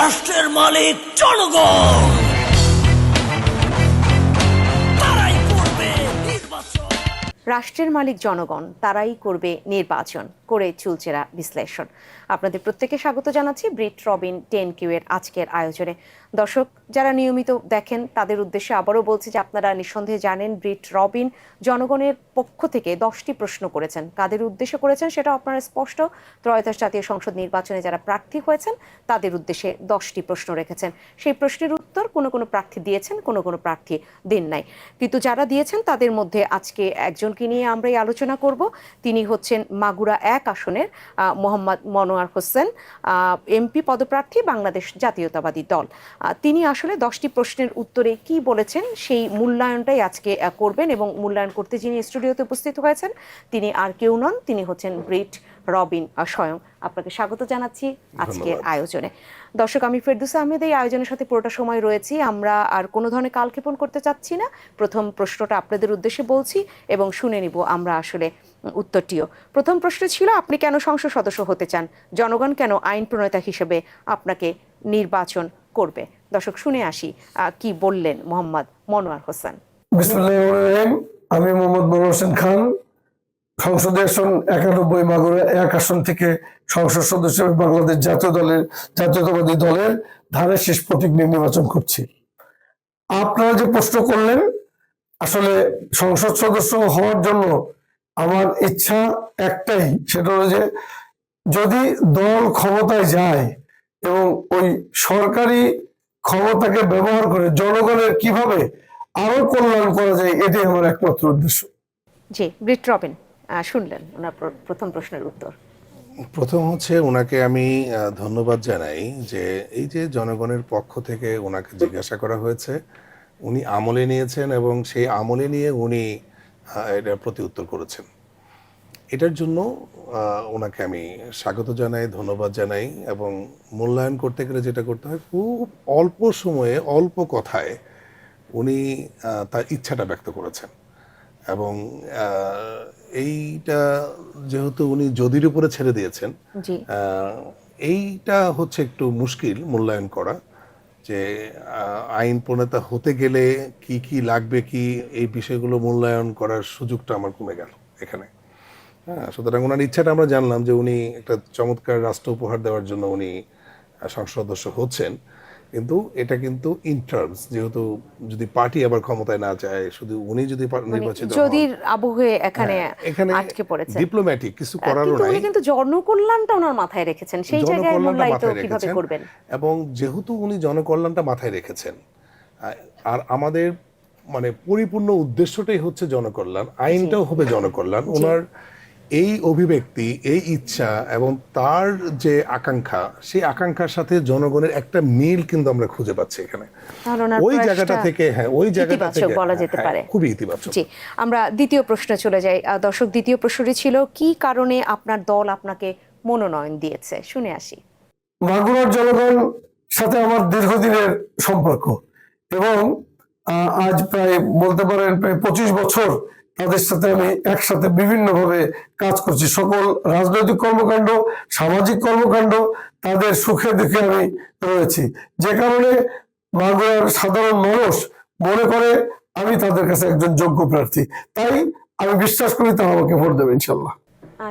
রাষ্ট্রের মালিক জনগণ। রাষ্ট্রের মালিক জনগণ তারাই করবে নির্বাচন করে চুলচেরা বিশ্লেষণ। আপনাদের প্রত্যেকে স্বাগত জানাচ্ছি ব্রিট রবিন টেন কিউ এর আজকের আয়োজনে। দর্শক, যারা নিয়মিত দেখেন, তাদের উদ্দেশ্যে আবারও বলছি যে আপনারা নিঃসন্দেহে জানেন, ব্রিট রবিন জনগণের পক্ষ থেকে দশটি প্রশ্ন করেছেন। কাদের উদ্দেশ্যে করেছেন সেটা আপনারা স্পষ্ট। ত্রয়োদশ জাতীয় সংসদ নির্বাচনে যারা প্রার্থী হয়েছেন, তাদের উদ্দেশ্যে দশটি প্রশ্ন রেখেছেন। সেই প্রশ্নের উত্তর কোনো কোনো প্রার্থী দিয়েছেন, কোনো কোনো প্রার্থী দিন নাই। কিন্তু যারা দিয়েছেন, তাদের মধ্যে আজকে একজনকে নিয়ে আমরা এই আলোচনা করব। তিনি হচ্ছেন মাগুরা এক আসনের মোহাম্মদ মনোয়ার হোসেন এমপি পদপ্রার্থী বাংলাদেশ জাতীয়তাবাদী দল। তিনি আসলে দশটি প্রশ্নের উত্তরে কি বলেছেন সেই মূল্যায়নটাই আজকে করবেন এবং মূল্যায়ন করতে যিনি স্টুডিওতে উপস্থিত হয়েছেন তিনি আর কেউ নন তিনি হচ্ছেন ব্রিট রবিন স্বয়ং। আপনাকে স্বাগত জানাচ্ছি আজকের আয়োজনে। দর্শক আমি ফেরদুস আহমেদ এই আয়োজনের সাথে পুরোটা সময় রয়েছি। আমরা আর কোনো ধরনের কালক্ষেপণ করতে চাচ্ছি না। প্রথম প্রশ্নটা আপনাদের উদ্দেশ্যে বলছি এবং শুনে নিব আমরা আসলে উত্তরটিও। প্রথম প্রশ্ন ছিল, আপনি কেন সংসদ সদস্য হতে চান? জনগণ কেন আইন প্রণেতা হিসেবে আপনাকে নির্বাচন করবে? দর্শক, শুনে আসি কি বললেন মোহাম্মদ মনোয়ার হোসেন। আমি মোহাম্মদ মনোয়ার হোসেন খান। সংসদে আসন একানব্বই মাগুরা এক আসন থেকে সংসদ সদস্য বাংলাদেশ জাতীয় দলের, জাতীয়তাবাদী দলের ধানের শেষ প্রতীক নিয়ে নির্বাচন করছি। আপনারা যে প্রশ্ন করলেন, আসলে সংসদ সদস্য হওয়ার জন্য আমার ইচ্ছা একটাই সেটা হলো যে যদি দল ক্ষমতায় যায় এবং ওই সরকারি ক্ষমতাকে ব্যবহার করে জনগণের কীভাবে আরও কল্যাণ করা যায় এটাই আমার একমাত্র উদ্দেশ্য। জি ব্রিট রবিন শুনলেন ওনার প্রথম প্রশ্নের উত্তর। প্রথম হচ্ছে ওনাকে আমি ধন্যবাদ জানাই যে এই যে জনগণের পক্ষ থেকে ওনাকে জিজ্ঞাসা করা হয়েছে উনি আমলে নিয়েছেন এবং সেই আমলে নিয়ে উনি এটার প্রতি উত্তর করেছেন। এটার জন্য ওনাকে আমি স্বাগত জানাই ধন্যবাদ জানাই এবং মূল্যায়ন করতে গেলে যেটা করতে হয় খুব অল্প সময়ে অল্প কথায় উনি তার ইচ্ছাটা ব্যক্ত করেছেন। এবং এইটা যেহেতু উনি যদির উপরে ছেড়ে দিয়েছেন এইটা হচ্ছে একটু মুশকিল মূল্যায়ন করা। যে আইন প্রণেতা হতে গেলে কি কি লাগবে, কি, এই বিষয়গুলো মূল্যায়ন করার সুযোগটা আমার কমে গেল এখানে। হ্যাঁ সুতরাং ওনার ইচ্ছাটা আমরা জানলাম যে উনি একটা চমৎকার রাষ্ট্র উপহার দেওয়ার জন্য উনি সংসদ সদস্য হচ্ছেন। কিন্তু এটা কিন্তু ইন টার্মস যেহেতু যদি পার্টি আবার ক্ষমতায় না যায় শুধু উনি যদি নির্বাচিত যদি আবহে এখানে হ্যাঁ, এখানে আটকে পড়েছে ডিপ্লোম্যাটিক কিছু করারও কিন্তু নাই। উনি কিন্তু জনকল্যাণটা ওনার মাথায় রেখেছেন। সেই জায়গায় মূল্যায়িত কীভাবে করবেন? এবং যেহেতু উনি জনকল্যাণটা মাথায় রেখেছেন আর আমাদের মানে পরিপূর্ণ উদ্দেশ্যটাই হচ্ছে জনকল্যাণ আইনটাও হবে জনকল্যাণ। ওনার এই অভিব্যক্তি এই ইচ্ছা এবং তার যে আকাঙ্ক্ষা সেই আকাঙ্ক্ষার সাথে জনগণের একটা মিল কিন্তু আমরা খুঁজে পাচ্ছি এখানে। ওই জায়গাটা থেকে হ্যাঁ ওই জায়গাটা থেকে বলা হ্যাঁ, যেতে হ্যাঁ, পারে। খুবই ইতিবাচক। জি আমরা দ্বিতীয় প্রশ্নে চলে যাই। দর্শক দ্বিতীয় প্রশ্নটি ছিল কি কারণে আপনার দল আপনাকে মনোনয়ন দিয়েছে? শুনে আসি। মাগুরার জনগণ সাথে আমার দীর্ঘদিনের সম্পর্ক এবং আহ, আজ প্রায় বলতে পারেন প্রায় পঁচিশ বছর তাদের সাথে আমি একসাথে বিভিন্নভাবে কাজ করছি। সকল রাজনৈতিক কর্মকাণ্ড, সামাজিক কর্মকাণ্ড তাদের সুখে দুঃখে আমি রয়েছি। যে কারণে মাগুরার সাধারণ মানুষ মনে করে আমি তাদের কাছে একজন যোগ্য প্রার্থী। তাই আমি বিশ্বাস করি তারা আমাকে ভোট দেবে, ইনশাল্লাহ।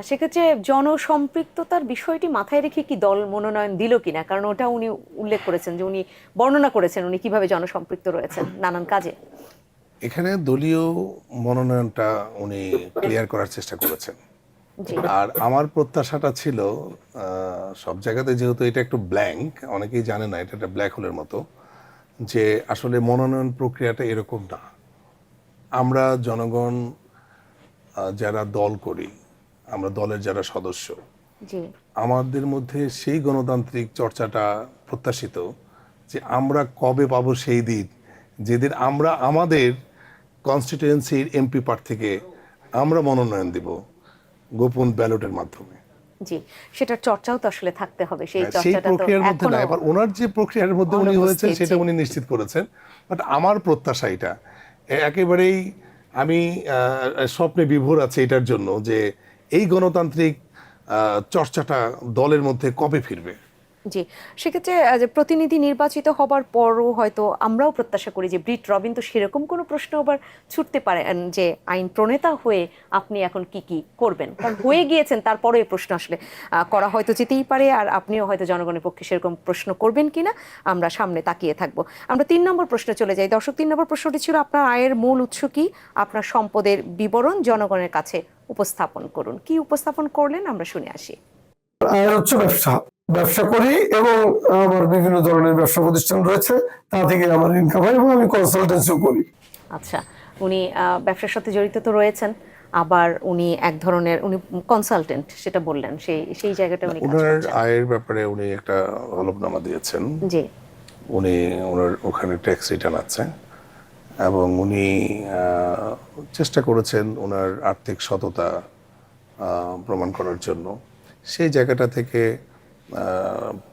সেক্ষেত্রে জনসম্পৃক্ততার বিষয়টি মাথায় রেখে কি দল মনোনয়ন দিল কিনা? কারণ ওটা উনি উল্লেখ করেছেন যে উনি বর্ণনা করেছেন উনি কীভাবে জনসম্পৃক্ত রয়েছেন নানান কাজে। এখানে দলীয় মনোনয়নটা উনি ক্লিয়ার করার চেষ্টা করেছেন। আর আমার প্রত্যাশাটা ছিল সব জায়গাতে যেহেতু এটা একটু ব্ল্যাঙ্ক অনেকেই জানে না এটা একটা ব্ল্যাক হোলের মতো যে আসলে মনোনয়ন প্রক্রিয়াটা এরকম না। আমরা জনগণ যারা দল করি আমরা দলের যারা সদস্য আমাদের মধ্যে সেই গণতান্ত্রিক চর্চাটা প্রত্যাশিত যে আমরা কবে পাবো সেই দিন যেদিন আমরা আমাদের কনস্টিটিউয়েন্সির এমপি প্রার্থীকে আমরা মনোনয়ন দিব গোপন ব্যালটের মাধ্যমে। জি সেটার চর্চাও তো আসলে থাকতে হবে সেই হ্যাঁ, চর্চাটা প্রক্রিয়ার মধ্যে না এবার ওনার যে প্রক্রিয়ার মধ্যে উনি হয়েছেন সেটা উনি নিশ্চিত করেছেন। বাট আমার প্রত্যাশা এটা একেবারেই আমি স্বপ্নে বিভোর আছে এটার জন্য যে এই গণতান্ত্রিক চর্চাটা দলের মধ্যে কবে ফিরবে। জি, সেক্ষেত্রে প্রতিনিধি নির্বাচিত হবার পরও হয়তো আমরাও প্রত্যাশা করি যে ব্রিট রবিন তো সেরকম কোনো প্রশ্ন আবার ছুটতে পারেন যে আইন প্রণেতা হয়ে আপনি এখন কি কি করবেন? কারণ হয়ে গিয়েছেন তারপরে প্রশ্ন আসলে করা হয়তো যেতেই পারে আর আপনিও হয়তো জনগণের পক্ষে সেরকম প্রশ্ন করবেন কিনা, আমরা সামনে তাকিয়ে থাকব। আমরা তিন নম্বর প্রশ্নে চলে যাই। দর্শক, তিন নম্বর প্রশ্নটি ছিল, আপনার আয়ের মূল উৎস কি? আপনার সম্পদের বিবরণ জনগণের কাছে উপস্থাপন করুন। কি উপস্থাপন করলেন? আমরা শুনে আসি। আয়ের হচ্ছে ব্যবসা। ব্যবসা করি এবং আমার বিভিন্ন ধরনের ব্যবসা প্রতিষ্ঠান রয়েছে তা থেকে আমার ইনকাম হয় এবং আমি কনসালটেন্সিও করি। আচ্ছা উনি ব্যবসার সাথে জড়িত তো রয়েছেন আবার উনি এক ধরনের উনি কনসালটেন্ট সেটা বললেন সেই সেই জায়গাটা উনি ওনার আয়ের ব্যাপারে উনি একটা হলফনামা দিয়েছেন। জি। উনি ওনার ওখানে ট্যাক্স রিটার্ন আছে এবং উনি চেষ্টা করেছেন ওনার আর্থিক সততা প্রমাণ করার জন্য। সেই জায়গাটা থেকে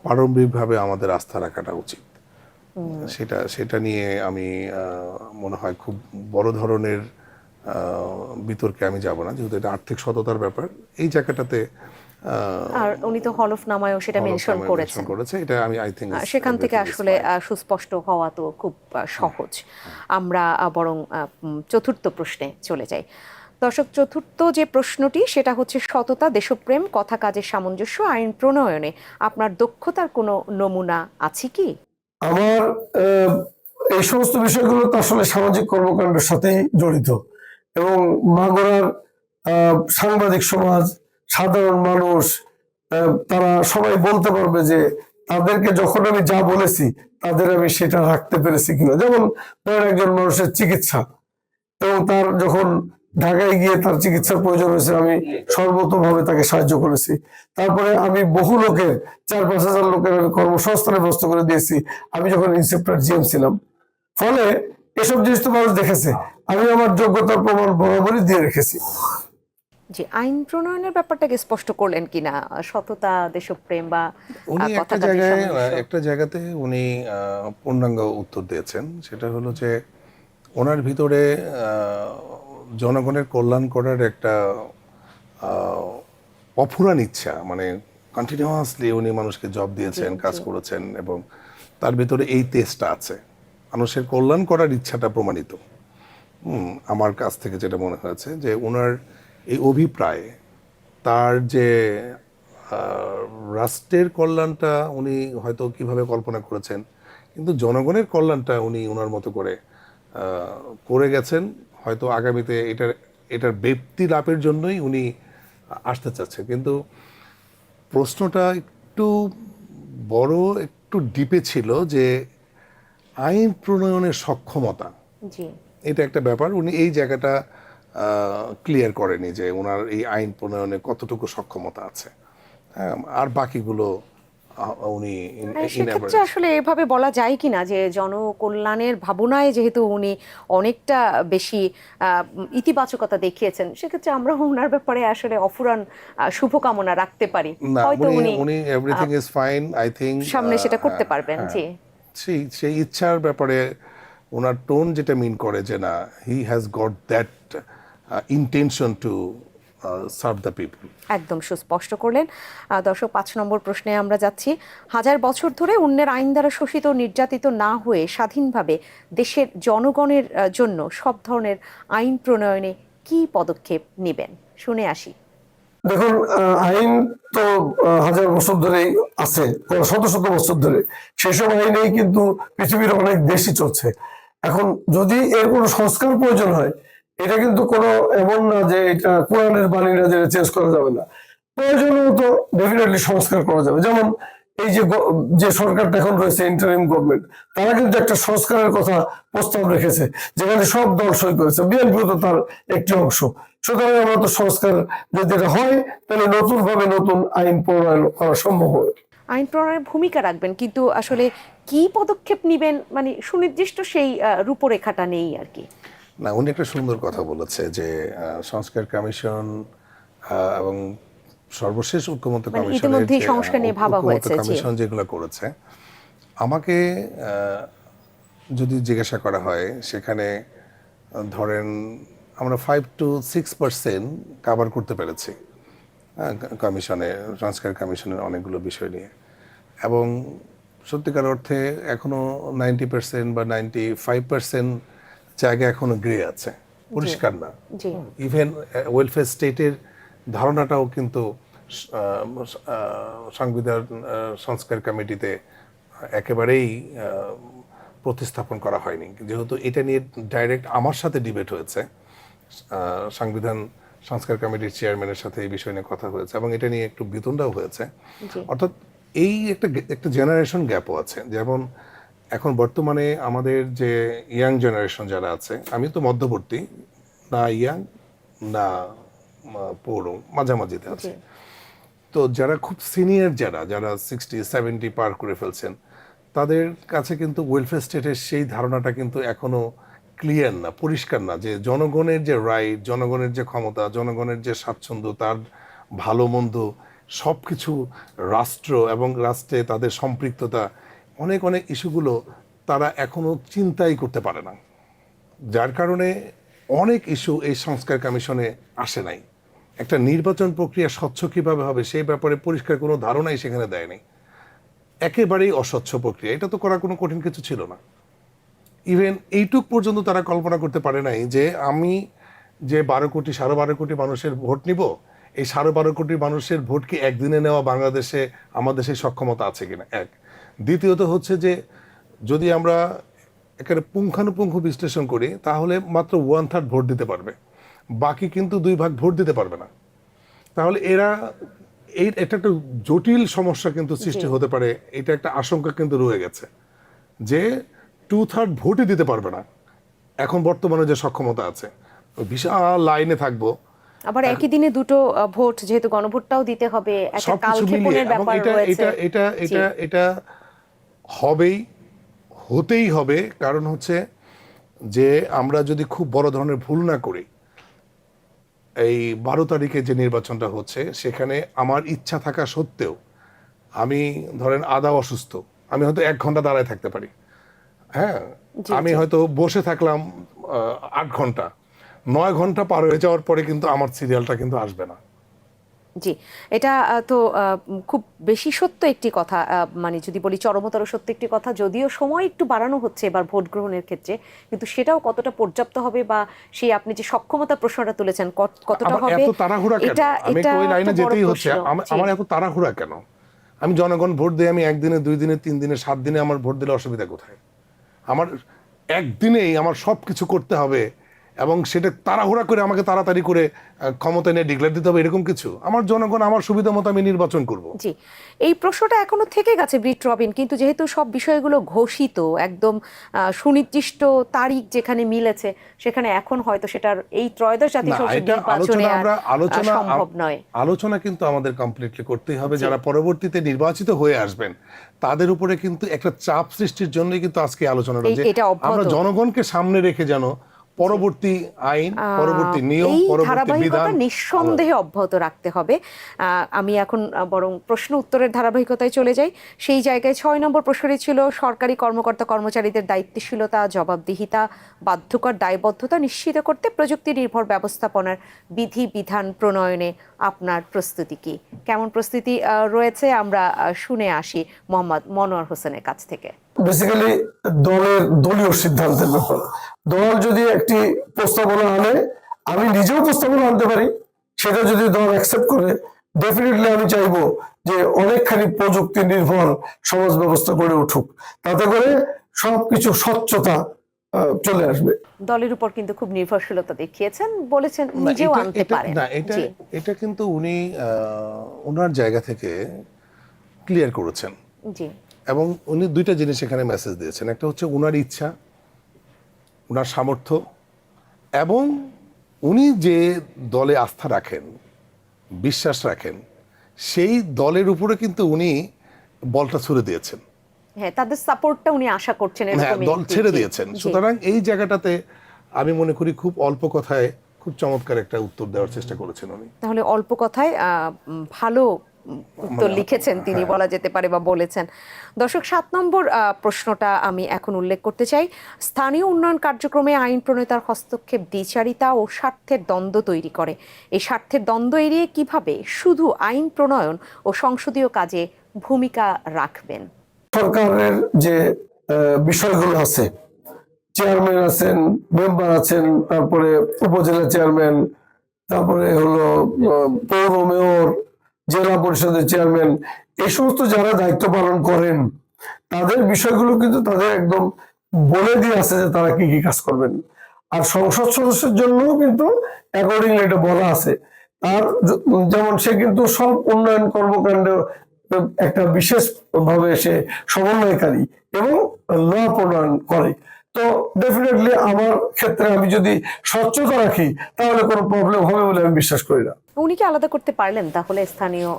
প্রারম্ভিকভাবে আমাদের আস্থা রাখাটা উচিত। সেটা সেটা নিয়ে আমি মনে হয় খুব বড় ধরনের বিতর্কে আমি যাব না। যেহেতু এটা আর্থিক সততার ব্যাপার এই জায়গাটাতে আর উনি তো হলফনামায়ও সেটা মেনশন করেছেন। করেছে। এটা আমি আই আহ, সেখান থেকে আসলে সুস্পষ্ট হওয়া তো খুব সহজ। আমরা আহ, বরং চতুর্থ প্রশ্নে চলে যাই। দর্শক, চতুর্থ যে প্রশ্নটি, সেটা হচ্ছে সততা, দেশপ্রেম, কথা কাজের সামঞ্জস্য, আইন প্রণয়নে। আপনার দক্ষতার কোনো নমুনা আছে কি? আমার এই সমস্ত বিষয়গুলো তো আসলে সামাজিক কর্মকাণ্ডের সাথেই জড়িত। এবং মাগুরার সাংবাদিক সমাজ, সাধারণ মানুষ তারা সবাই বলতে পারবে যে তাদেরকে যখন আমি যা বলেছি, তাদের আমি সেটা রাখতে পেরেছি কিনা। যেমন ধরেন একজন মানুষের চিকিৎসা। এবং তার যখন ঢাকায় গিয়ে তার চিকিৎসার প্রয়োজন হয়েছে আমি সর্বতভাবে তাকে সাহায্য করেছি। তারপরে আমি বহু লোকের চার পাঁচ হাজার লোকের আমি কর্মসংস্থানের ব্যবস্থা করে দিয়েছি আমি যখন ইনসেপ্টার জিএম ছিলাম। ফলে এসব জিনিস তো মানুষ দেখেছে আমি আমার যোগ্যতার প্রমাণ বরাবরই দিয়ে রেখেছি। যে আইন প্রণয়নের ব্যাপারটাকে স্পষ্ট করলেন কিনা? সততা দেশপ্রেম বা উনি একটা জায়গায় একটা জায়গাতে উনি আহ, পূর্ণাঙ্গ উত্তর দিয়েছেন। সেটা হলো যে ওনার ভিতরে আহ, জনগণের কল্যাণ করার একটা অফুরান ইচ্ছা মানে কন্টিনিউয়াসলি উনি মানুষকে জব দিয়েছেন কাজ করেছেন এবং তার ভিতরে এই তেজটা আছে। মানুষের কল্যাণ করার ইচ্ছাটা প্রমাণিত। আমার কাছ থেকে যেটা মনে হয়েছে যে ওনার এই অভিপ্রায় তার যে রাষ্ট্রের কল্যাণটা উনি হয়তো কীভাবে কল্পনা করেছেন কিন্তু জনগণের কল্যাণটা উনি ওনার মতো করে করে গেছেন। হয়তো আগামীতে এটার এটার ব্যক্তি লাভের জন্যই উনি আসতে চাচ্ছে কিন্তু প্রশ্নটা একটু বড় একটু ডিপে ছিল যে আইন প্রণয়নের সক্ষমতা। এটা একটা ব্যাপার। উনি এই জায়গাটা ক্লিয়ার করেনি যে ওনার এই আইন প্রণয়নে কতটুকু সক্ষমতা আছে। হ্যাঁ, আর বাকিগুলো উনি হ্যাঁ, সেক্ষেত্রে আসলে এভাবে বলা যায় কিনা যে জনকল্যাণের ভাবনায় যেহেতু উনি অনেকটা বেশি ইতিবাচকতা দেখিয়েছেন সেক্ষেত্রে আমরা ওনার ব্যাপারে আসলে অফুরান শুভকামনা রাখতে পারি। হয়তো উনি উনি everything is fine I think সামনে সেটা করতে পারবেন জি। সেই সেই ইচ্ছার ব্যাপারে ওনার টোন যেটা মিন করে যে না he has got that intention to serve the people একদম সুস্পষ্ট করলেন। দর্শক পাঁচ নম্বর প্রশ্নে আমরা যাচ্ছি। হাজার বছর ধরে অন্যের আইন দ্বারা শোষিত নির্যাতিত না হয়ে স্বাধীনভাবে দেশের জনগণের জন্য সব ধরনের আইন প্রণয়নে কি পদক্ষেপ নেবেন? শুনে আসি। দেখুন আহ, আইন তো হাজার বছর ধরেই আছে শত শত বছর ধরে। সেসব আইনেই কিন্তু পৃথিবীর অনেক দেশই চলছে। এখন যদি এর কোনো সংস্কার প্রয়োজন হয় এটা কিন্তু কোনো এমন না যে এটা কোরআনের বাণী না যে চেঞ্জ করা যাবে না। প্রয়োজনীয় তো ডেফিনেটলি সংস্কার করা যাবে। যেমন এই যে যে সরকারটা এখন রয়েছে ইন্টারিম গভর্নমেন্ট তারা কিন্তু একটা সংস্কারের কথা প্রস্তাব রেখেছে, যেখানে সব দল সই করেছে। বিএনপি তো তার একটি অংশ। সুতরাং আমরা তো সংস্কার যদি এটা হয়, তাহলে নতুন ভাবে নতুন আইন প্রণয়ন করা সম্ভব হবে। আইন প্রণয়নের ভূমিকা রাখবেন, কিন্তু আসলে কি পদক্ষেপ নিবেন মানে সুনির্দিষ্ট সেই রূপরেখাটা নেই আর কি। না উনি একটা সুন্দর কথা বলেছে যে সংস্কার কমিশন এবং সর্বশেষ ঐক্যমত্য মানে সংস্কার নিয়ে ভাবা হয়েছে, কমিশন যেগুলো করেছে আমাকে যদি জিজ্ঞাসা করা হয় সেখানে ধরেন আমরা five to six percent cover করতে পেরেছি হ্যাঁ, কমিশনে সংস্কার কমিশনের অনেকগুলো বিষয় নিয়ে। এবং সত্যিকার অর্থে এখনও নাইনটি পার্সেন্ট বা নাইনটি ফাইভ পার্সেন্ট জায়গা এখনও গ্রে আছে। পরিষ্কার না। ইভেন ওয়েলফেয়ার স্টেটের ধারণাটাও কিন্তু সংবিধান সংস্কার কমিটিতে একেবারেই প্রতিস্থাপন করা হয়নি। যেহেতু এটা নিয়ে ডাইরেক্ট আমার সাথে ডিবেট হয়েছে সংবিধান সংস্কার কমিটির চেয়ারম্যানের সাথে এই বিষয় নিয়ে কথা হয়েছে এবং এটা নিয়ে একটু বিতণ্ডাও হয়েছে। অর্থাৎ এই একটা একটা জেনারেশন গ্যাপও আছে। যেমন এখন বর্তমানে আমাদের যে ইয়াং জেনারেশন যারা আছে আমি তো মধ্যবর্তী না ইয়াং না পৌর মাঝামাঝিতে আছে। তো যারা খুব সিনিয়র যারা যারা সিক্সটি সেভেন্টি পার করে ফেলছেন তাদের কাছে কিন্তু ওয়েলফেয়ার স্টেটের সেই ধারণাটা কিন্তু এখনও ক্লিয়ার না পরিষ্কার না যে জনগণের যে রাইট জনগণের যে ক্ষমতা জনগণের যে স্বাচ্ছন্দ্য তার ভালো মন্দ সব কিছু রাষ্ট্র এবং রাষ্ট্রে তাদের সম্পৃক্ততা অনেক অনেক ইস্যুগুলো তারা এখনও চিন্তাই করতে পারে না। যার কারণে অনেক ইস্যু এই সংস্কার কমিশনে আসে নাই। একটা নির্বাচন প্রক্রিয়া স্বচ্ছ কীভাবে হবে সেই ব্যাপারে পরিষ্কার কোনো ধারণাই সেখানে দেয়নি। একেবারেই অস্বচ্ছ প্রক্রিয়া, এটা তো করা কোনো কঠিন কিছু ছিল না। ইভেন এইটুক পর্যন্ত তারা কল্পনা করতে পারে নাই যে আমি যে বারো কোটি, সাড়ে বারো কোটি মানুষের ভোট নিব, এই সাড়ে বারো কোটি মানুষের ভোট কি একদিনে নেওয়া বাংলাদেশে, আমাদের সেই সক্ষমতা আছে কিনা? এক। দ্বিতীয়ত হচ্ছে যে যদি আমরা একেবারে পুঙ্খানুপুঙ্খ বিশ্লেষণ করি তাহলে মাত্র ওয়ান থার্ড ভোট দিতে পারবে। বাকি কিন্তু দুই ভাগ ভোট দিতে পারবে না। তাহলে এরা এই এটা একটা জটিল সমস্যা কিন্তু সৃষ্টি হতে পারে। এটা একটা আশঙ্কা কিন্তু রয়ে গেছে যে টু থার্ড ভোটই দিতে পারবে না। এখন বর্তমানে যে সক্ষমতা আছে বিশাল লাইনে থাকব। আবার একই দিনে দুটো ভোট যেহেতু গণভোটটাও দিতে হবে একটা কালক্ষেপণের ব্যাপার রয়েছে। এটা এটা এটা এটা হবেই হতেই হবে। কারণ হচ্ছে যে আমরা যদি খুব বড় ধরনের ভুল না করি এই বারো তারিখে যে নির্বাচনটা হচ্ছে সেখানে আমার ইচ্ছা থাকা সত্ত্বেও আমি ধরেন আদা অসুস্থ আমি হয়তো এক ঘণ্টা দাঁড়ায় থাকতে পারি। হ্যাঁ? আমি হয়তো বসে থাকলাম আট ঘণ্টা। নয় ঘণ্টা পার হয়ে যাওয়ার পরে কিন্তু আমার সিরিয়ালটা কিন্তু আসবে না। জি এটা তো খুব বেশি সত্য একটি কথা মানে যদি বলি চরমতর সত্য একটি কথা যদিও সময় একটু বাড়ানো হচ্ছে এবার ভোট গ্রহণের ক্ষেত্রে কিন্তু সেটাও কতটা পর্যাপ্ত হবে বা সেই আপনি যে সক্ষমতা প্রশ্নটা তুলেছেন কত- কতটা আমার হবে এত তাড়াহুড়া কেন? এটা আমি এটা ওই লাইনে যেতেই হচ্ছে। আমার- এত তাড়াহুড়া কেন? আমি জনগণ ভোট দিয়ে আমি একদিনে দুই দিনে তিন দিনে সাত দিনে আমার ভোট দিলে অসুবিধা কোথায়? আমার একদিনেই আমার সব কিছু করতে হবে এবং সেটা তাড়াহুড়া করে আমাকে তাড়াতাড়ি করে ক্ষমতা নিয়ে ডিক্লেয়ার দিতে হবে এরকম কিছু। আমার জনগণ আমার সুবিধা মতো আমি নির্বাচন করব। জি। এই প্রশ্নটা এখনও থেকে গেছে ব্রিট রবিন কিন্তু যেহেতু সব বিষয়গুলো ঘোষিত একদম সুনির্দিষ্ট তারিখ যেখানে মিলেছে সেখানে এখন হয়তো সেটার এই ত্রয়োদশ নির্বাচনে আলোচনা আমরা আলোচনা সম্ভব নয়। আলোচনা কিন্তু আমাদের কমপ্লিটলি করতেই হবে। যারা পরবর্তীতে নির্বাচিত হয়ে আসবেন তাদের উপরে কিন্তু একটা চাপ সৃষ্টির জন্যই কিন্তু আজকে আলোচনা আমরা জনগণকে সামনে রেখে যেন পরবর্তী আইন পরবর্তী নিয়ম পরবর্তী বিধান নিঃসন্দেহে অব্যাহত রাখতে হবে। আমি এখন বরং প্রশ্ন উত্তরের ধারাবাহিকতায় চলে যাই। সেই জায়গায় ছয় নম্বর প্রশ্নটি ছিল সরকারি কর্মকর্তা কর্মচারীদের দায়িত্বশীলতা জবাবদিহিতা বাধ্যকর দায়বদ্ধতা নিশ্চিত করতে প্রযুক্তি নির্ভর ব্যবস্থাপনার বিধি বিধান প্রণয়নে আপনার প্রস্তুতি কি? কেমন প্রস্তুতি রয়েছে? আমরা শুনে আসি মোহাম্মদ মনোয়ার হোসেনের কাছ থেকে। বেসিক্যালি দলের দলীয় সিদ্ধান্তের ব্যাপার। দল যদি একটি প্রস্তাবনা আনে, আমি নিজেও প্রস্তাবনা আনতে পারি। সেটা যদি দল অ্যাকসেপ্ট করে ডেফিনেটলি আমি চাইব যে অনেকখানি প্রযুক্তি নির্ভর সমাজ ব্যবস্থা গড়ে উঠুক। তাতে করে সবকিছু স্বচ্ছতা চলে আসবে। দলের উপর কিন্তু খুব নির্ভরশীলতা দেখিয়েছেন বলেছেন নিজেও আনতে পারেন। না এটা এটা কিন্তু উনি ওনার জায়গা থেকে ক্লিয়ার করেছেন। জি। এবং উনি দুইটা জিনিস এখানে মেসেজ দিয়েছেন। একটা হচ্ছে উনার ইচ্ছা উনার সামর্থ্য এবং উনি যে দলে আস্থা রাখেন বিশ্বাস রাখেন সেই দলের উপরে কিন্তু উনি বলটা ছুড়ে দিয়েছেন। হ্যাঁ তাদের সাপোর্টটা উনি আশা করছেন হ্যাঁ দল ছেড়ে দিয়েছেন। সুতরাং এই জায়গাটাতে আমি মনে করি খুব অল্প কথায় খুব চমৎকার একটা উত্তর দেওয়ার চেষ্টা করেছেন উনি। তাহলে অল্প কথায় ভালো উত্তর মানে, লিখেছেন তিনি হ্যাঁ। বলা যেতে পারে বা বলেছেন। দর্শক সাত নম্বর প্রশ্নটা আমি এখন উল্লেখ করতে চাই। স্থানীয় উন্নয়ন কার্যক্রমে আইন প্রণেতার হস্তক্ষেপ দ্বিচারিতা ও স্বার্থের দ্বন্দ্ব তৈরি করে। এই স্বার্থের দ্বন্দ্ব এড়িয়ে কীভাবে শুধু আইন প্রণয়ন ও সংসদীয় কাজে ভূমিকা রাখবেন? সরকারের যে বিষয়গুলো আছে, চেয়ারম্যান আছেন, মেম্বার আছেন, তারপরে উপজেলা চেয়ারম্যান, তারপরে হলো পৌর মেয়র, জেলা পরিষদের চেয়ারম্যান এই সমস্ত যারা দায়িত্ব পালন করেন, তাদের বিষয়গুলো কিন্তু তাদের একদম বলে দিয়ে আছে যে তারা কি কি কাজ করবেন। আর সংসদ সদস্যের জন্য কিন্তু অ্যাকর্ডিংলি এটা বলা আছে। য- যেমন সে কিন্তু সব উন্নয়ন কর্মকাণ্ড একটা বিশেষ ভাবে সে সমন্বয়কারী এবং ল প্রণয়ন করে। তো ডেফিনেটলি আমার ক্ষেত্রে আমি যদি স্বচ্ছতা রাখি তাহলে কোনো প্রবলেম হবে বলে আমি বিশ্বাস করি না। উনি কি আলাদা করতে পারলেন তাহলে স্থানীয়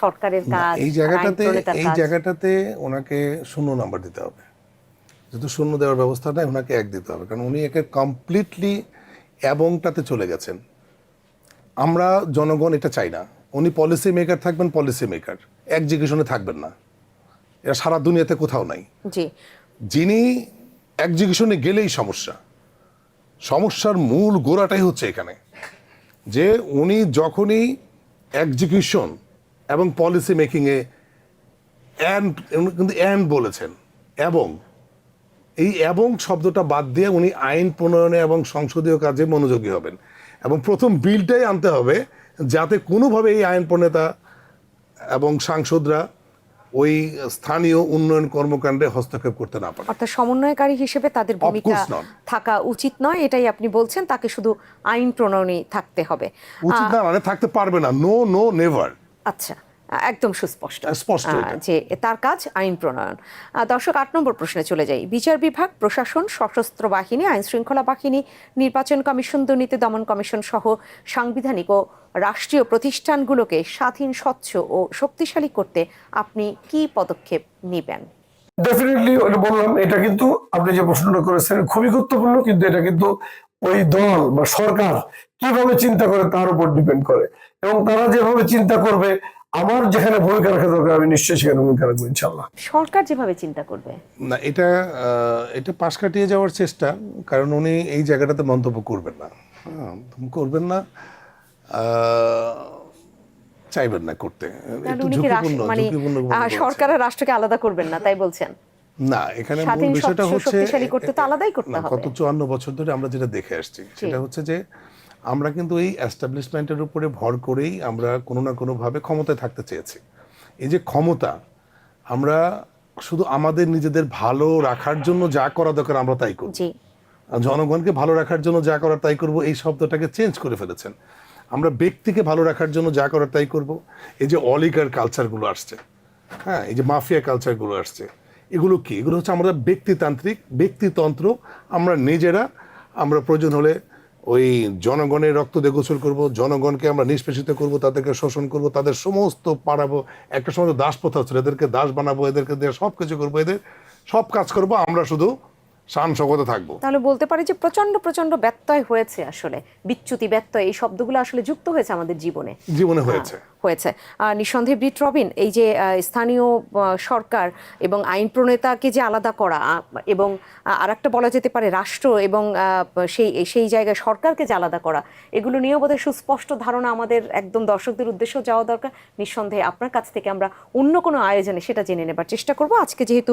সরকারের কাজ এই জায়গাটাতে এই জায়গাটাতে ওনাকে শূন্য নাম্বার দিতে হবে। যেহেতু শূন্য দেওয়ার ব্যবস্থা নাই ওনাকে এক দিতে হবে। কারণ উনি একে কমপ্লিটলি এবংটাতে চলে গেছেন। আমরা জনগণ এটা চাই না। উনি পলিসি মেকার থাকবেন পলিসি মেকার এক্সিকিউশনে থাকবেন না। এটা সারা দুনিয়াতে কোথাও নাই। জি। যিনি এক্সিকিউশনে গেলেই সমস্যা। সমস্যার মূল গোড়াটাই হচ্ছে এখানে। যে উনি যখনই এক্সিকিউশন এবং পলিসি মেকিংয়ে অ্যান্ড কিন্তু অ্যান্ড বলেছেন এবং এই এবং শব্দটা বাদ দিয়ে উনি আইন প্রণয়নে এবং সংসদীয় কাজে মনোযোগী হবেন। এবং প্রথম বিলটাই আনতে হবে যাতে কোনোভাবে এই আইন প্রণেতা এবং সাংসদরা ওই স্থানীয় উন্নয়ন কর্মকাণ্ডে হস্তক্ষেপ করতে না পারে। অর্থাৎ সমন্বয়কারী হিসেবে তাদের ভূমিকা থাকা উচিত নয় এটাই আপনি বলছেন তাকে শুধু আইন প্রণয়নই থাকতে হবে। উচিত না মানে থাকতে পারবে না। নো নো নেভার আচ্ছা। একদম সুস্পষ্ট। স্পষ্ট যে তার কাজ আইন প্রণয়ন। দর্শক আট নম্বর প্রশ্নে চলে যাই। বিচার বিভাগ প্রশাসন সশস্ত্র বাহিনী আইন শৃঙ্খলা বাহিনী নির্বাচন কমিশন দুর্নীতি দমন কমিশন সহ সাংবিধানিক ও রাষ্ট্রীয় প্রতিষ্ঠানগুলোকে স্বাধীন স্বচ্ছ ও শক্তিশালী করতে আপনি কি পদক্ষেপ নেবেন? ডেফিনেটলি বললাম এটা কিন্তু আপনি যে প্রশ্নটা করেছেন খুবই গুরুত্বপূর্ণ কিন্তু এটা কিন্তু ওই দল বা সরকার কীভাবে চিন্তা করে তার উপর ডিপেন্ড করে। এবং তারা যেভাবে চিন্তা করবে আমার যেখানে ভূমিকা রাখা দরকার আমি নিশ্চয়ই সেখানে ভূমিকা রাখব ইনশাল্লাহ। সরকার যেভাবে চিন্তা করবে? না এটা এটা পাশ কাটিয়ে যাওয়ার চেষ্টা কারণ উনি এই জায়গাটাতে মন্তব্য করবেন না। হ্যাঁ, করবেন না চাইবেন না করতে। মানে। সরকার আর রাষ্ট্রকে আলাদা করবেন না তাই বলছেন? না এখানে মূল বিষয়টা হচ্ছে শক্তিশালী করতে তো আলাদাই করতে না, হবে। চুয়ান্ন বছর ধরে আমরা যেটা দেখে আসছি সেটা হচ্ছে যে আমরা কিন্তু এই এস্টাবলিশমেন্টের উপরে ভর করেই আমরা কোনো না কোনোভাবে ক্ষমতায় থাকতে চেয়েছি। এই যে ক্ষমতা আমরা শুধু আমাদের নিজেদের ভালো রাখার জন্য যা করা দরকার আমরা তাই করছি জনগণকে ভালো রাখার জন্য যা করার তাই করব এই শব্দটাকে চেঞ্জ করে ফেলেছেন। আমরা ব্যক্তিকে ভালো রাখার জন্য যা করার তাই করব। এই যে অলিগার কালচারগুলো আসছে হ্যাঁ এই যে মাফিয়া কালচারগুলো আসছে এগুলো কি? এগুলো হচ্ছে আমরা ব্যক্তিতান্ত্রিক ব্যক্তিতন্ত্র। আমরা নিজেরা আমরা প্রয়োজন হলে ওই জনগণের রক্ত দিয়ে গোসল করব জনগণকে আমরা নিষ্পেষিত করব তাদেরকে শোষণ করব তাদের সমস্ত পাড়াবো একটা সময় দাস প্রথা ছিল এদেরকে দাস বানাবো এদেরকে দিয়ে সব কিছু করব এদের সব কাজ করব আমরা শুধু শান থাকব। তাহলে বলতে পারি যে প্রচণ্ড প্রচণ্ড ব্যত্যয় হয়েছে আসলে বিচ্যুতি ব্যত্যয় এই শব্দগুলো আসলে যুক্ত হয়েছে আমাদের জীবনে। জীবনে হয়েছে। হয়েছে। নিঃসন্দেহে ব্রিট রবিন এই যে স্থানীয় সরকার এবং আইন প্রণেতাকে যে আলাদা করা এবং আর একটা বলা যেতে পারে রাষ্ট্র এবং সেই সেই জায়গায় সরকারকে যে আলাদা করা এগুলো নিয়েও বোধহয় সুস্পষ্ট ধারণা আমাদের একদম দর্শকদের উদ্দেশ্যেও যাওয়া দরকার। নিঃসন্দেহে আপনার কাছ থেকে আমরা অন্য কোনো আয়োজনে সেটা জেনে নেবার চেষ্টা করব। আজকে যেহেতু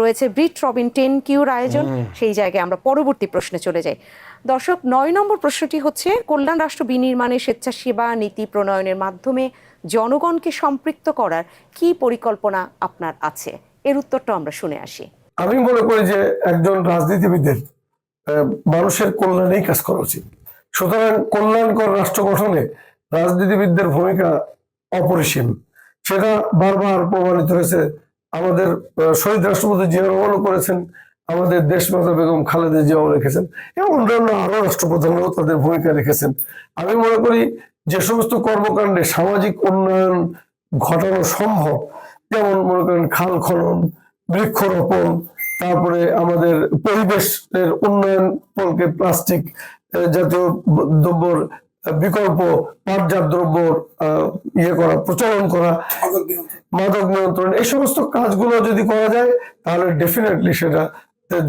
রয়েছে ব্রিট রবিন টেন কিউর আয়োজন সেই জায়গায় আমরা পরবর্তী প্রশ্নে চলে যাই। দর্শক, নয় নম্বর প্রশ্নটি হচ্ছে, কল্যাণ রাষ্ট্র বিনির্মাণে স্বেচ্ছাসেবা নীতি প্রণয়নের মাধ্যমে জনগণকে সম্পৃক্ত করার কি পরিকল্পনা আপনার আছে? এর উত্তরটা আমরা শুনে আসি। আমি মনে করি যে একজন রাজনীতিবিদের মানুষের কল্যাণেই কাজ করা উচিত। সুতরাং কল্যাণকর রাষ্ট্র গঠনে রাজনীতিবিদদের ভূমিকা অপরিসীম। সেটা বারবার প্রমাণিত হয়েছে। আমাদের শহীদ রাষ্ট্রপতি জিয়া রহমানও করেছেন। আমাদের দেশমাতা বেগম খালেদা জিয়াও রেখেছেন এবং অন্যান্য আরও রাষ্ট্রপ্রধানরাও তাদের ভূমিকা রেখেছেন। আমি মনে করি যে সমস্ত কর্মকাণ্ডে সামাজিক উন্নয়ন ঘটানো সম্ভব যেমন মনে করেন খাল খনন বৃক্ষরোপণ তারপরে আমাদের পরিবেশের উন্নয়ন ফলকে প্লাস্টিক জাতীয় দ্রব্যর বিকল্প পাটজাত দ্রব্য ইয়ে করা প্রচলন করা মাদক নিয়ন্ত্রণ। এই সমস্ত কাজগুলো যদি করা যায় তাহলে ডেফিনেটলি সেটা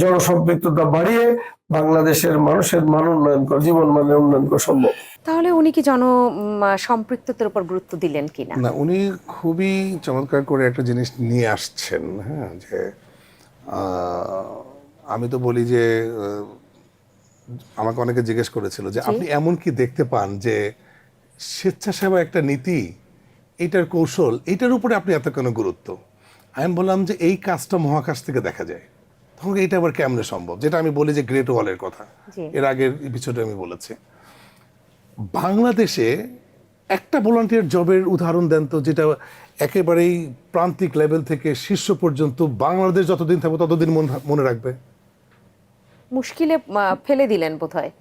জনসম্পৃক্ততা বাড়িয়ে বাংলাদেশের মানুষের মান উন্নয়ন করা জীবন মানের উন্নয়ন করা সম্ভব। তাহলে উনি কি জন সম্পৃক্ততার উপর গুরুত্ব দিলেন কিনা? না উনি খুবই চমৎকার করে একটা জিনিস নিয়ে আসছেন হ্যাঁ যে আহ, আমি তো বলি যে আমাকে অনেকে জিজ্ঞেস করেছিল যে আপনি এমন কি দেখতে পান যে স্বেচ্ছাসেবা একটা নীতি এটার কৌশল এটার উপরে আপনি এত কেন গুরুত্ব? আমি বললাম যে এই কাজটা মহাকাশ থেকে দেখা যায়। তখন এটা আবার কেমনে সম্ভব? যেটা আমি বলি যে গ্রেট ওয়ালের কথা। এর আগের এপিসোডে আমি বলেছি। বাংলাদেশে একটা ভলান্টিয়ার জবের উদাহরণ দেন তো যেটা একেবারেই প্রান্তিক লেভেল থেকে শীর্ষ পর্যন্ত বাংলাদেশ যতদিন থাকবে ততদিন মন- রাখবে। মুশকিলে ফেলে দিলেন বোধহয়।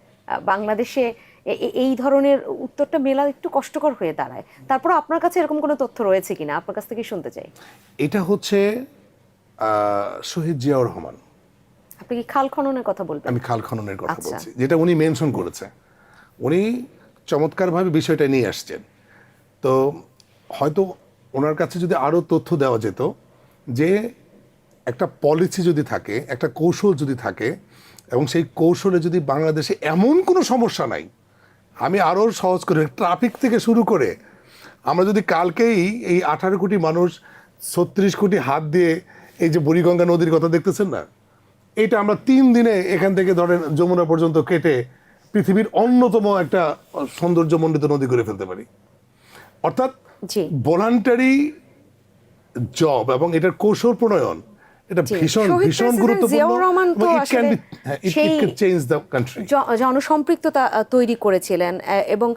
বাংলাদেশে এই ধরনের উত্তরটা মেলা একটু কষ্টকর হয়ে দাঁড়ায়। তারপর আপনার কাছে এরকম কোনো তথ্য রয়েছে কিনা? আপনার কাছ থেকে শুনতে চাই। এটা হচ্ছে শহীদ জিয়াউর রহমান। আপনি কি খাল খননের কথা বলবেন? আমি খাল খননের কথা আচ্ছা। বলছি যেটা উনি মেনশন করেছে। উনি চমৎকারভাবে বিষয়টা নিয়ে আসছেন। তো হয়তো ওনার কাছে যদি আরও তথ্য দেওয়া যেত যে একটা পলিসি যদি থাকে একটা কৌশল যদি থাকে এবং সেই কৌশলে যদি বাংলাদেশে এমন কোনো সমস্যা নাই আমি আরও সহজ করে ট্রাফিক থেকে শুরু করে আমরা যদি কালকেই এই আঠারো কোটি মানুষ ছত্রিশ কোটি হাত দিয়ে এই যে বুড়িগঙ্গা নদীর কথা দেখতেছেন না? এটা আমরা তিন দিনে এখান থেকে ধরেন যমুনা পর্যন্ত কেটে পৃথিবীর অন্যতম একটা সৌন্দর্যমণ্ডিত নদী করে ফেলতে পারি। অর্থাৎ ভলান্টারি জব এবং এটার কৌশল প্রণয়ন এটা ভীষণ ভীষণ গুরুত্বপূর্ণ হ্যাঁ, জ- জনসম্পৃক্ততা তৈরি করেছিলেন এবং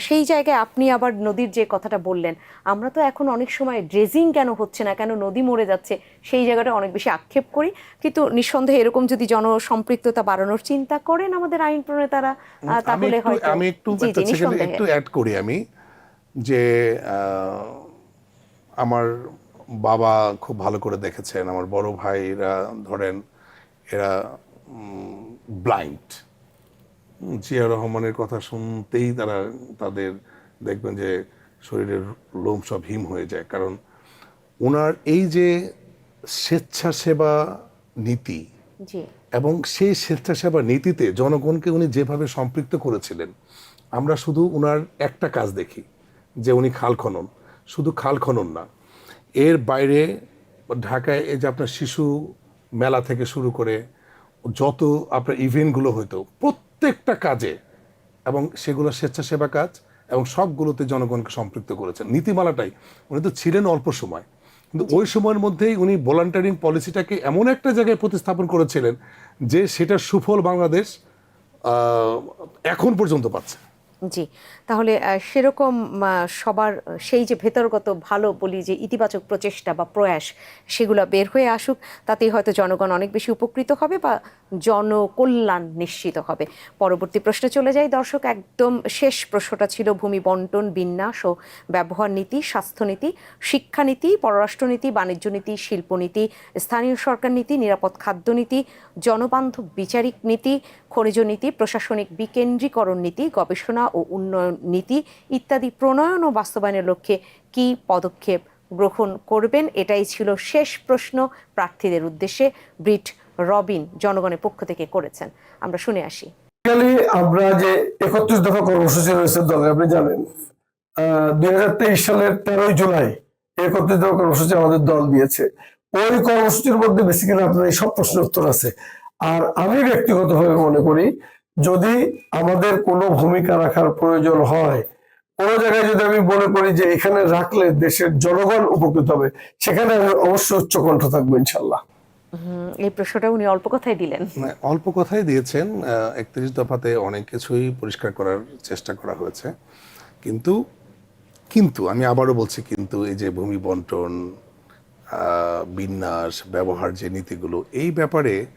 সেই জায়গায় আপনি আবার নদীর যে কথাটা বললেন আমরা তো এখন অনেক সময় ড্রেজিং কেন হচ্ছে না কেন নদী মরে যাচ্ছে সেই জায়গাটা অনেক বেশি আক্ষেপ করি কিন্তু নিঃসন্দেহে এরকম যদি জনসম্পৃক্ততা বাড়ানোর চিন্তা করেন আমাদের আইন প্রণেতারা তাহলে হয়তো আমি একটু একটু অ্যাড করি আমি যে আমার বাবা খুব ভালো করে দেখেছেন। আমার বড় ভাইরা ধরেন এরা ব্লাইন্ড জিয়া রহমানের কথা শুনতেই তারা তাদের দেখবেন যে শরীরের লোম সব হিম হয়ে যায়। কারণ ওনার এই যে স্বেচ্ছাসেবা নীতি এবং সেই স্বেচ্ছাসেবা নীতিতে জনগণকে উনি যেভাবে সম্পৃক্ত করেছিলেন আমরা শুধু উনার একটা কাজ দেখি যে উনি খাল খনন। শুধু খাল খনন না এর বাইরে ঢাকায় এই যে আপনার শিশু মেলা থেকে শুরু করে যত আপনার ইভেন্টগুলো হইতো, প্রত্যেকটা কাজে এবং সেগুলো স্বেচ্ছাসেবা কাজ এবং সবগুলোতে জনগণকে সম্পৃক্ত করেছেন। নীতিমালাটাই, উনি তো ছিলেন অল্প সময়, কিন্তু ওই সময়ের মধ্যেই উনি ভলান্টারিং পলিসিটাকে এমন একটা জায়গায় প্রতিস্থাপন করেছিলেন যে সেটার সুফল বাংলাদেশ এখন পর্যন্ত পাচ্ছে। জি, তাহলে সেরকম সবার, সেই যে ভেতরগত ভালো বলি যে ইতিবাচক প্রচেষ্টা বা প্রয়াস, সেগুলো বের হয়ে আসুক, তাতেই হয়তো জনগণ অনেক বেশি উপকৃত হবে বা জনকল্যাণ নিশ্চিত হবে। পরবর্তী প্রশ্নে চলে যাই। দর্শক, একদম শেষ প্রশ্নটা ছিল ভূমি বন্টন, বিন্যাস ও ব্যবহার নীতি স্বাস্থ্যনীতি শিক্ষানীতি পররাষ্ট্রনীতি বাণিজ্য নীতি শিল্পনীতি স্থানীয় সরকার নীতি, নিরাপদ খাদ্যনীতি জনবান্ধব বিচারিক নীতি খনিজ নীতি, প্রশাসনিক বিকেন্দ্রীকরণ নীতি, গবেষণা ও উন্নয়ন নীতি ইত্যাদি প্রণয়ন ও বাস্তবায়নের লক্ষ্যে কি পদক্ষেপ গ্রহণ করবেন? এটাই ছিল শেষ প্রশ্ন। প্রার্থীদের উদ্দেশ্যে ব্রিট রবিন জনগণের পক্ষ থেকে করেছেন। আমরা শুনে আসি। আমরা যে একত্রিশ দফা কর্মসূচি রয়েছে দলে আপনি জানেন। দুই হাজার তেইশ সালের তেরোই জুলাই একত্রিশ দফা কর্মসূচি আমাদের দল দিয়েছে। ওই কর্মসূচির মধ্যে বেসিক্যালি আপনার এই সব প্রশ্নের উত্তর আছে। আর আমি ব্যক্তিগতভাবে মনে করি যদি আমাদের কোনো ভূমিকা রাখার প্রয়োজন হয় কোনো জায়গায় যদি আমি মনে করি যে এখানে রাখলে দেশের জনগণ উপকৃত হবে সেখানে আমি অবশ্যই উচ্চকণ্ঠ থাকব ইনশাল্লাহ এই প্রশ্নটা উনি অল্প কথাই দিলেন। অল্প কথাই দিয়েছেন একত্রিশ দফাতে অনেক কিছুই পরিষ্কার করার চেষ্টা করা হয়েছে। কিন্তু কিন্তু আমি আবারও বলছি কিন্তু এই যে ভূমি বন্টন আহ, বিন্যাস ব্যবহার যে নীতিগুলো এই ব্যাপারে আহ,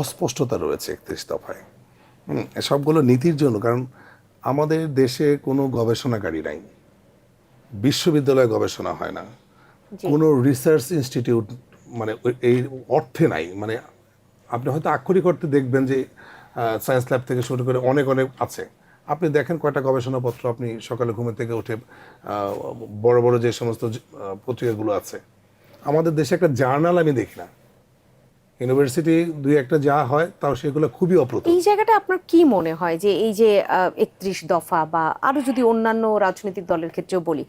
অস্পষ্টতা রয়েছে একত্রিশ দফায়। সবগুলো নীতির জন্য কারণ আমাদের দেশে কোনো গবেষণাগারী নাই। বিশ্ববিদ্যালয়ে গবেষণা হয় না। কোনো রিসার্চ ইনস্টিটিউট মানে এই অর্থে নাই। মানে আপনি হয়তো আক্ষরিক অর্থে দেখবেন যে সায়েন্স ল্যাব থেকে শুরু করে অনেক অনেক আছে। আপনি দেখেন কয়টা গবেষণাপত্র আপনি সকালে ঘুমের থেকে উঠে বড় বড় যে সমস্ত পত্রিকাগুলো আছে। আমাদের দেশে একটা জার্নাল আমি দেখি না। ইউনিভার্সিটি দুই একটা যা হয় তাও সেগুলো খুবই অপ্রতুল। এই জায়গাটা আপনার কি মনে হয় যে এই যে একত্রিশ দফা বা আরও যদি অন্যান্য রাজনৈতিক দলের ক্ষেত্রেও বলি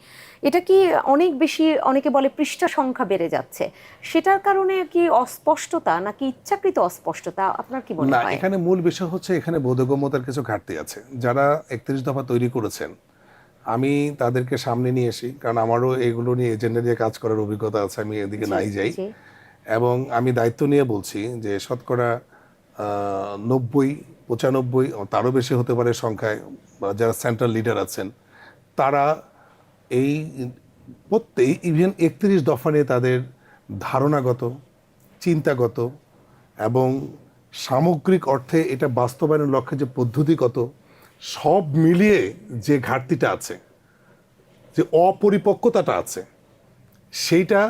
এটা কি অনেক বেশি অনেকে বলে পৃষ্ঠা সংখ্যা বেড়ে যাচ্ছে সেটার কারণে কি অস্পষ্টতা নাকি ইচ্ছাকৃত অস্পষ্টতা আপনার কি মনে হয়? এখানে মূল বিষয় হচ্ছে এখানে বোধগম্যতার কিছু ঘাটতি আছে। যারা একত্রিশ দফা তৈরি করেছেন আমি তাদেরকে সামনে নিয়ে আসি কারণ আমারও এগুলো নিয়ে এজেন্ডা নিয়ে কাজ করার অভিজ্ঞতা আছে আমি এদিকে নাই যাই। এবং আমি দায়িত্ব নিয়ে বলছি যে শতকরা নব্বই, পঁচানব্বই তারও বেশি হতে পারে সংখ্যায় যারা সেন্ট্রাল লিডার আছেন, তারা এই প্রত্যেক ইভেন একত্রিশ দফা নিয়ে তাদের ধারণাগত, চিন্তাগত এবং সামগ্রিক অর্থে এটা বাস্তবায়নের লক্ষ্যে যে পদ্ধতিগত, সব মিলিয়ে যে ঘাটতিটা আছে, যে অপরিপক্কতাটা আছে, সেইটা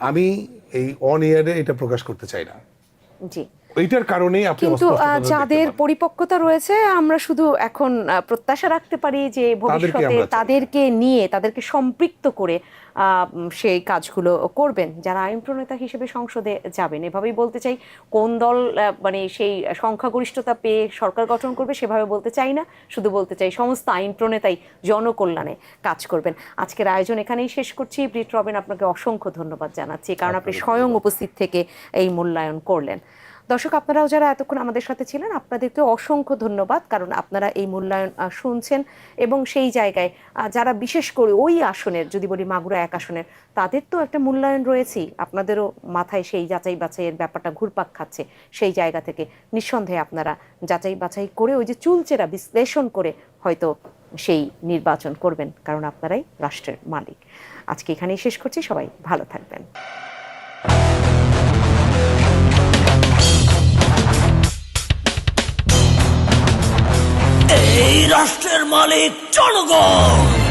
আমি এই অন ইয়ারে এটা প্রকাশ করতে চাই না। জি। এইটার কারণেই আপনি কিন্তু যাদের পরিপক্কতা রয়েছে আমরা শুধু এখন প্রত্যাশা রাখতে পারি যে ভবিষ্যতে তাদেরকে নিয়ে তাদেরকে সম্পৃক্ত করে সেই কাজগুলো করবেন। যারা আইন প্রণেতা হিসেবে সংসদে যাবেন এভাবেই বলতে চাই কোন দল মানে সেই সংখ্যাগরিষ্ঠতা পেয়ে সরকার গঠন করবে সেভাবে বলতে চাই না শুধু বলতে চাই সমস্ত আইন প্রণেতাই জনকল্যাণে কাজ করবেন। আজকের আয়োজন এখানেই শেষ করছি। ব্রিট রবেন আপনাকে অসংখ্য ধন্যবাদ জানাচ্ছি কারণ আপনি স্বয়ং উপস্থিত থেকে এই মূল্যায়ন করলেন। দর্শক, আপনারাও যারা এতক্ষণ আমাদের সাথে ছিলেন, আপনাদেরকে অসংখ্য ধন্যবাদ কারণ আপনারা এই মূল্যায়ন শুনছেন এবং সেই জায়গায় যারা বিশেষ করে ওই আসনের, যদি বলি মাগুরা এক আসনের, তাদের তো একটা মূল্যায়ন রয়েছেই আপনাদেরও মাথায় সেই যাচাই বাছাইয়ের ব্যাপারটা ঘুরপাক খাচ্ছে সেই জায়গা থেকে। নিঃসন্দেহে আপনারা যাচাই বাছাই করে ওই যে চুলচেরা বিশ্লেষণ করে হয়তো সেই নির্বাচন করবেন, কারণ আপনারাই রাষ্ট্রের মালিক। আজকে এখানেই শেষ করছি। সবাই ভালো থাকবেন। এই রাষ্ট্রের মালিক জনগণ।